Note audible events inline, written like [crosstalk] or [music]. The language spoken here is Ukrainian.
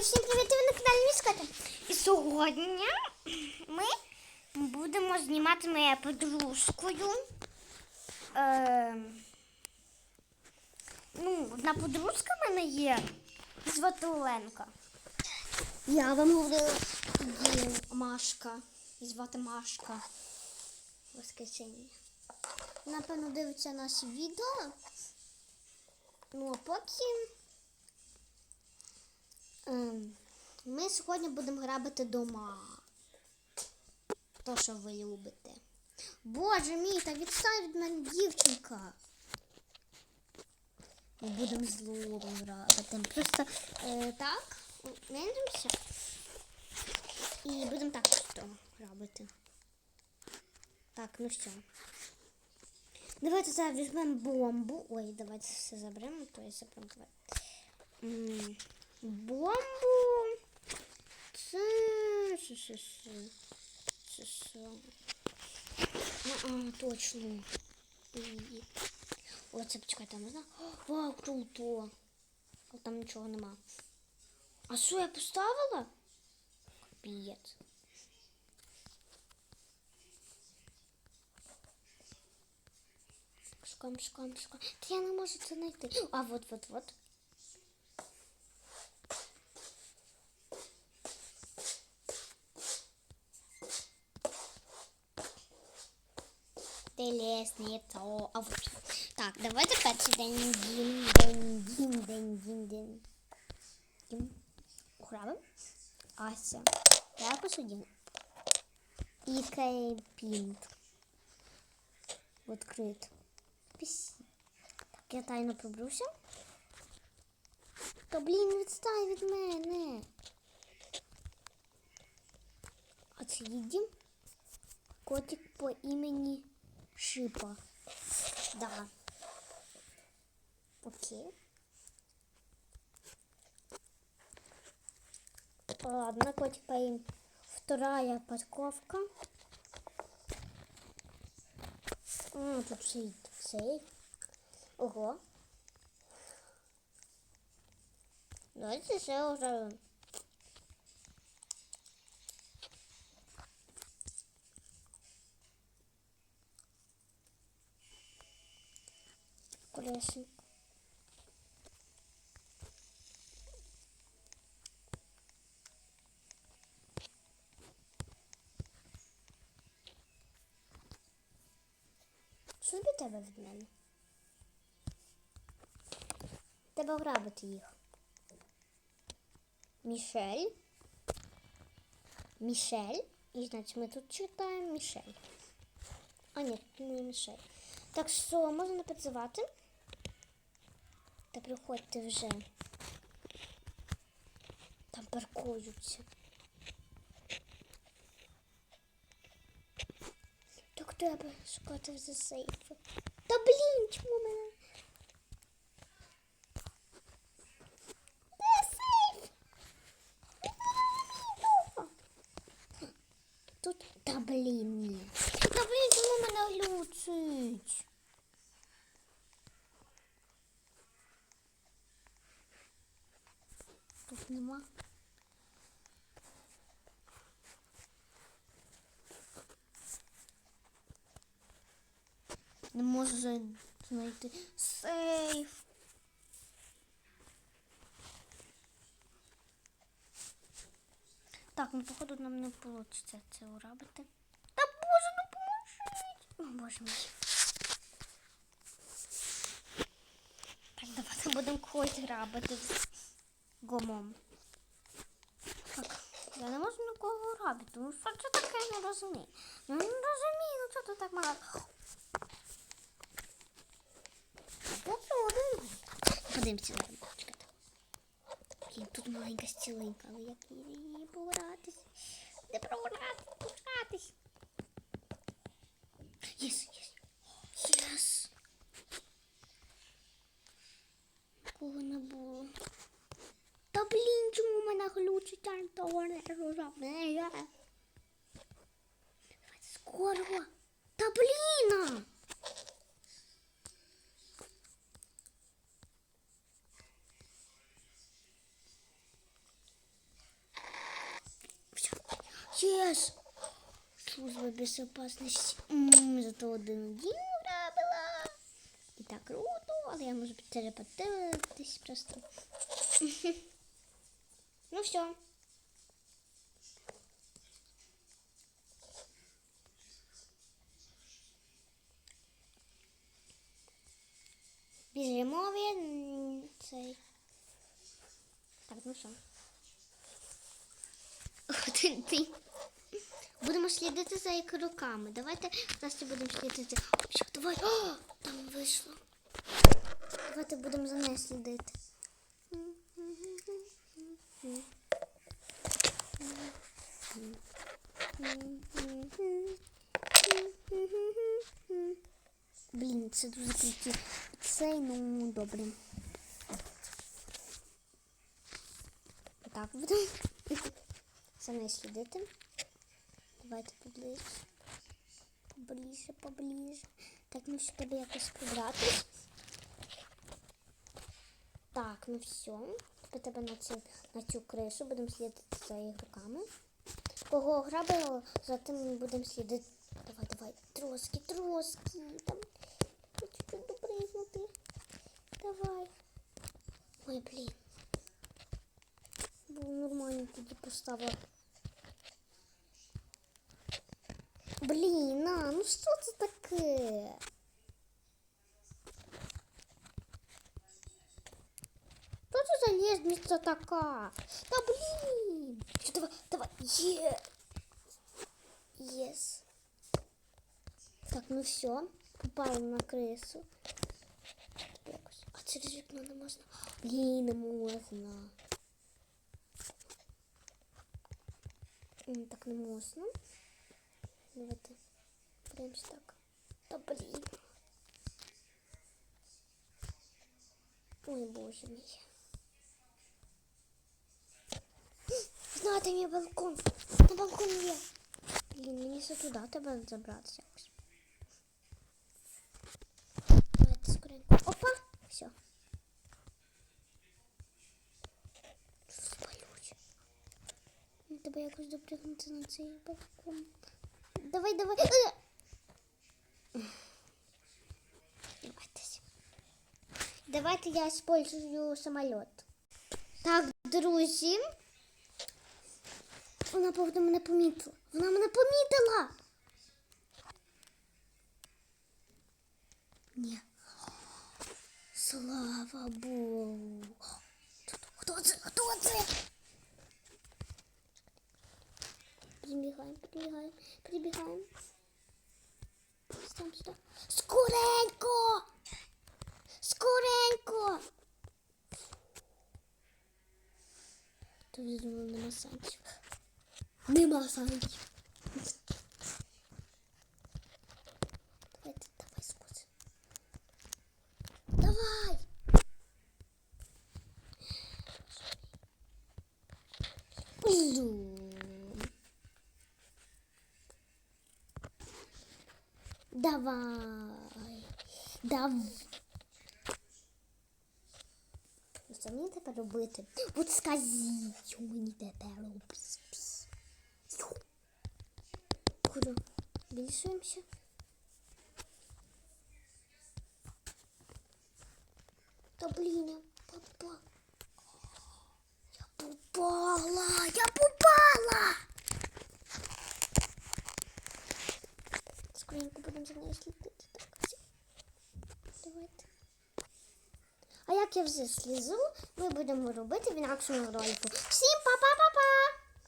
всім привіт, ви на каналі Міската. І сьогодні ми будемо знімати моєю подружкою. Е, ну, одна подружка в мене є, звати Оленка. Я вам говорила тоді Машка. Її звати Машка. Воскресенье. Напевно, дивиться наші відео. Ну, а поки ем, ми сьогодні будемо грабити дома. То, що ви любите. Боже мій, та відстань від мене дівчинка. Ми будемо зло грабити. Просто е, так, нендимося. І будемо так робити. Так, ну що. Давайте зараз візьмемо бомбу. Ой, давайте все заберемо, то я заберемо. Давай. Бомбу. Ну, точно. О, це почекайте, можна? Вау, круто. Там нічого нема. А що я поставила? Капець. Шукаємо, шукаємо, шукаємо. Та я не можу це знайти. А, вот, вот, вот. Телесниця. А вот. Так, давайте перший день. Дін, день, дін, день, дін, день. Дім. Уграбим. Ася. Я посудим. И кейпінт. Відкрит. Пісі. Так, я тайно пробруся. Та блін, відстань від мене. Отслідім. Котик по імені шипа. Да. Окей. Ладно, котик поим. Вторая подковка. М, тут сейф. сейф. Ого. Давайте все уже Колесник. Що від тебе від мене? Треба врабити їх. Мішель. Мішель. І значить ми тут читаємо Мішель. А ні, тут не Мішель. Так що можна підзивати? Та приходьте вже. Там паркуються. Так треба шукати за сейфи. Та блін, чому мене? Де сейф? Тут та блін ні. Та блін, чому мене глючить? Не можу знайти сейф. Так, ну походу нам не вийде це уробити. Та боже, ну поможіть! О, боже мій. Так, давайте будемо когось грабити гомом. Я не можу нікого грабити, ну що це таке я не розумію. Ну не розумію, ну що тут так мало. Подивимося на. Чекайте. Блін, тут маленька стілинка, але як її побратись? Де пробратись? Побратись? Єс, єс. Єс. Кого не було? Та блін, чому мене глючить Антоне? Давайте скоро. Та блін! Єс! Служба безопасности. М, Зато один день врабила. І так круто, але я можу телепортуватись просто. [laughs] Ну все. Біжимо він цей. Так, ну що. Ти, ти. Будемо слідити за їх руками. Давайте Настя будемо слідити. Давай. О, там вийшло. Давайте будемо за нею слідити. Блін, це дуже круті. Цей, ну, добре. Так, будемо за нею слідити. Давайте поближче. Поближче, поближче. Так, ну що тебе якось прибратись. Так, ну все. Тепер тебе на цю, на цю кришу будемо слідити за їх руками. Кого ограбило, за тим будемо слідити. Давай, давай. Троски, троски. Там чуть-чуть допригнути. Давай. Ой, блін. Було нормально тоді поставила. Блін, а, ну що це таке? Що це за лестниця така? Та блін! Що, давай, давай, є! Єс. Так, ну все, попали на крису. Тепер якось- А через вікно не можна. Блін, не можна. М, Так не можна. Давайте. Прям так. Та блін. Ой, боже мій. Знаєте, мій балкон. На балкон є. Блін, мені все туди треба забратися якось. Давайте скоренько. Опа! Все. Спалюче. Треба якось допригнути на цей балкон. Давай, давай. Давайте. Давайте я использую самоліт. Так, друзі. Вона поводу мене помітила. Вона мене помітила. Ні. Слава Богу. Хто це? Хто це? Прибігаємо, прибігаємо, прибігаємо. Там сюди. Скоренько! Скоренько! Тут думаю, нема санкцій. Нема санкцій. Давай. Давай. Ну, Що мені тепер робити? От скажіть, що мені тепер робити? Куди? Більшуємося? Та блін, я попала. Я попала! Я попала! Я вже слізу, ми будемо робити в інакшому ролику.